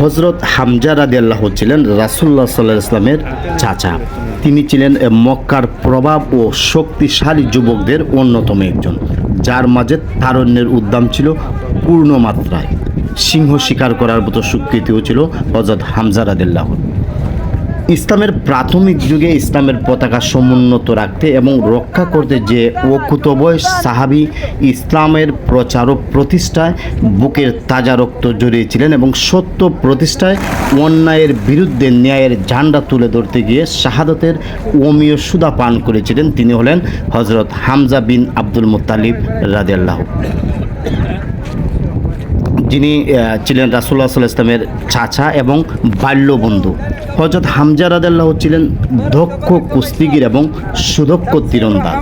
হজরত হামজা রাদি আল্লাহ ছিলেন রাসুল্লাহ সাল্লাহ ইসলামের চাচা। তিনি ছিলেন মক্কার প্রভাব ও শক্তিশালী যুবকদের অন্যতম একজন, যার মাঝে তারণ্যের উদ্যম ছিল পূর্ণ মাত্রায় সিংহ শিকার করার মতো স্বীকৃতিও ছিল হজরত হামজা রাদিল্লাহর ইসলামের প্রাথমিক যুগে ইসলামের পতাকা সমুন্নত রাখতে এবং রক্ষা করতে যে অকুতবয় সাহাবি ইসলামের প্রচার ও প্রতিষ্ঠায় বুকের তাজা রক্ত জড়িয়েছিলেন এবং সত্য প্রতিষ্ঠায় অন্যায়ের বিরুদ্ধে ন্যায়ের ঝান্ডা তুলে ধরতে গিয়ে শাহাদতের অমীয় সুদা পান করেছিলেন। তিনি হলেন হজরত হামজা বিন আব্দুল মুতালিব রাজিয়াল্লাহ যিনি ছিলেন রাসুল্লাহ সাল্লাহ ইসলামের চাচা এবং বাল্যবন্ধু। হজরত হামজা রাদাল্লাহ ছিলেন দক্ষ কুস্তিগির এবং সুদক্ষ তীরন্দাজ।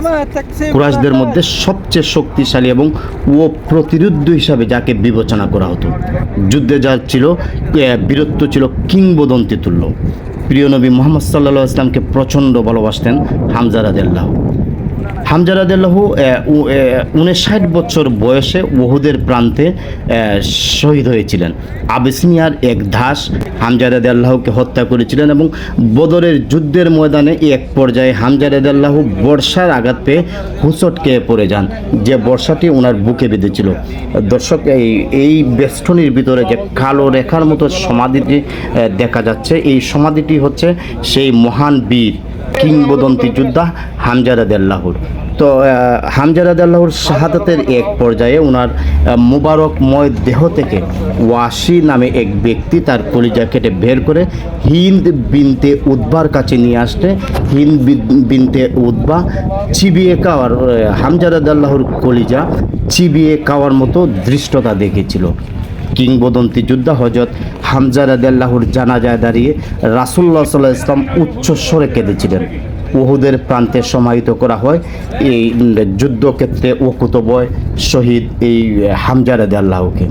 কুরাশদের মধ্যে সবচেয়ে শক্তিশালী এবং ও প্রতিরুদ্ধ হিসাবে যাকে বিবেচনা করা হতো। যুদ্ধে যা ছিল বীরত্ব ছিল কিংবদন্তি তুল্য। প্রিয় নবী মোহাম্মদ সাল্লাহ ইসলামকে প্রচণ্ড ভালোবাসতেন হামজা রাদাল্লাহ হামজা রাদিয়াল্লাহু উনষাট বছর বয়সে ওহুদের প্রান্তে শহীদ হয়েছিলেন। আবিসিনিয়ার এক দাস হামজা রাদিয়াল্লাহুকে হত্যা করেছিলেন এবং বদরের যুদ্ধের ময়দানে এক পর্যায়ে হামজা রাদিয়াল্লাহু বর্ষার আঘাত পেয়ে খেয়ে পড়ে যান। যে বর্ষাটি ওনার বুকে বেঁধেছিল। দর্শক, এই এই বেষ্টনীর ভিতরে যে কালো রেখার মতো সমাধিটি দেখা যাচ্ছে। এই সমাধিটি হচ্ছে সেই মহান বীর। কিংবদন্তি যোদ্ধা হামজারাদ আল্লাহর তো হামজারাদ আল্লাহর শাহাদাতের এক পর্যায়ে ওনার মুবারকময় দেহ থেকে ওয়াসি নামে এক ব্যক্তি তার কলিজা কেটে বের করে হিন্দ বিনতে উদ্বার কাছে নিয়ে আসলে হিন্দ বিন- বিনতে উদ্বা চিবিয়ে খাওয়ার হামজারাদ আল্লাহর কলিজা চিবিয়ে খাওয়ার মতো দৃষ্টতা দেখেছিল। কিংবদন্তি যোদ্ধা হজরত হামজা রাদিয়াল্লাহুর জানাজায় দাঁড়িয়ে রাসুল্লাহ সাল্লাহ ইসলাম উচ্চস্বরে কেঁদেছিলেন। উহুদের প্রান্তে সমাহিত করা হয় এই যুদ্ধক্ষেত্রে ওকুতবয় শহীদ এই হামজা রাদিয়াল্লাহুকে।